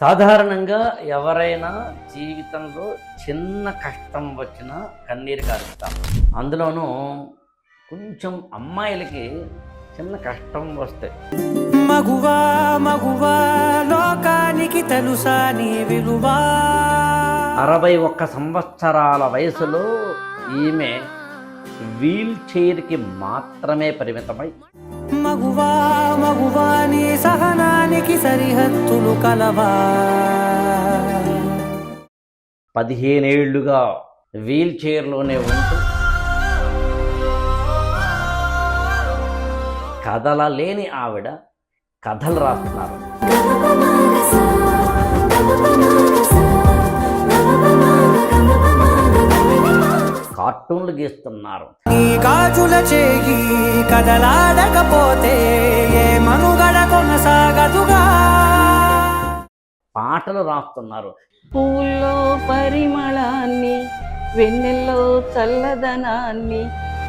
సాధారణంగా ఎవరైనా జీవితంలో చిన్న కష్టం వచ్చినా కన్నీరు కారుస్తాం అందులోనూ కొంచెం అమ్మాయిలకి చిన్న కష్టం వస్తే మగువా మగువా లోకానికి తెలుసా నీ విలువా. అరవై ఒక్క సంవత్సరాల వయసులో ఈమె వీల్ చైర్కి మాత్రమే పరిమితమై మగువా మగువా నీ సహనానికి సరిహద్దులు కలవా? పదిహేనేళ్ళుగా వీల్ చైర్లోనే ఉంటూ కదలలేని ఆవిడ కథలు రాస్తున్నారు. కార్టూన్లు గీస్తున్నారు. గాజుల చేయి కదలాడకపోతే పాటలు రాస్తున్నారు. పువ్వుల్లో పరిమళాన్ని వెన్నెల్లో చల్లదనాన్ని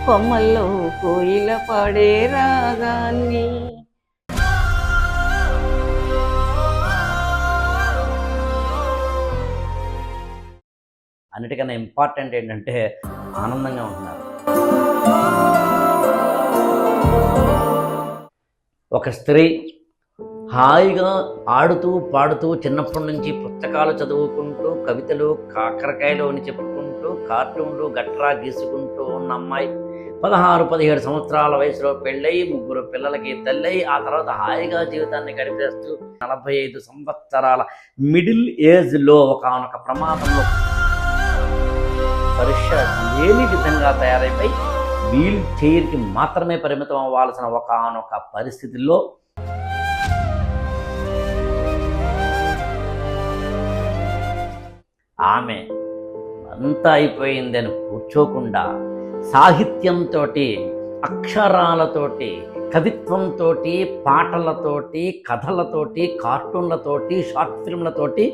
కొమ్మల్లో కోయిల పాడే రాగాన్ని. అన్నిటికన్నా ఇంపార్టెంట్ ఏంటంటే ఆనందంగా ఉంటున్నారు. ఒక స్త్రీ హాయిగా ఆడుతూ పాడుతూ చిన్నప్పటి నుంచి పుస్తకాలు చదువుకుంటూ కవితలు కాకరకాయలు అని చెప్పుకుంటూ కార్టూన్లు గట్రా గీసుకుంటూ ఉన్న అమ్మాయి పదహారు పదిహేడు సంవత్సరాల వయసులో పెళ్ళై ముగ్గురు పిల్లలకి తల్లై ఆ తర్వాత హాయిగా జీవితాన్ని గడిపేస్తూ నలభై ఐదు సంవత్సరాల మిడిల్ ఏజ్లో ఒకనొక ప్రమాదంలో పరీక్ష లేని విధంగా తయారైపోయి వీల్ చైర్కి మాత్రమే పరిమితం అవ్వాల్సిన ఒకనొక పరిస్థితుల్లో ఆమె అంతా అయిపోయిందని కూర్చోకుండా సాహిత్యంతో అక్షరాలతోటి కవిత్వంతో పాటలతోటి కథలతోటి కార్టూన్లతోటి షార్ట్ ఫిల్మ్లతోటి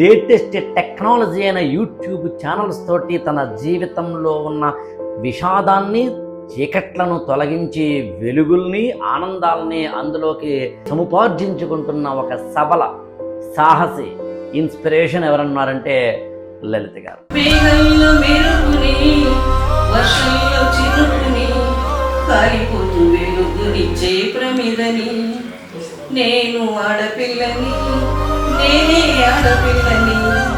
లేటెస్ట్ టెక్నాలజీ అయిన యూట్యూబ్ ఛానల్స్ తోటి తన జీవితంలో ఉన్న విషాదాన్ని చీకట్లను తొలగించి వెలుగుల్ని ఆనందాల్ని అందులోకి సముపార్జించుకుంటున్న ఒక సబల సాహసి ఇన్స్పిరేషన్ ఎవరన్నారంటే లలిత గారు. ప్రమిదని. నేను ఆడపిల్లని నేనే ఆడపిల్లని.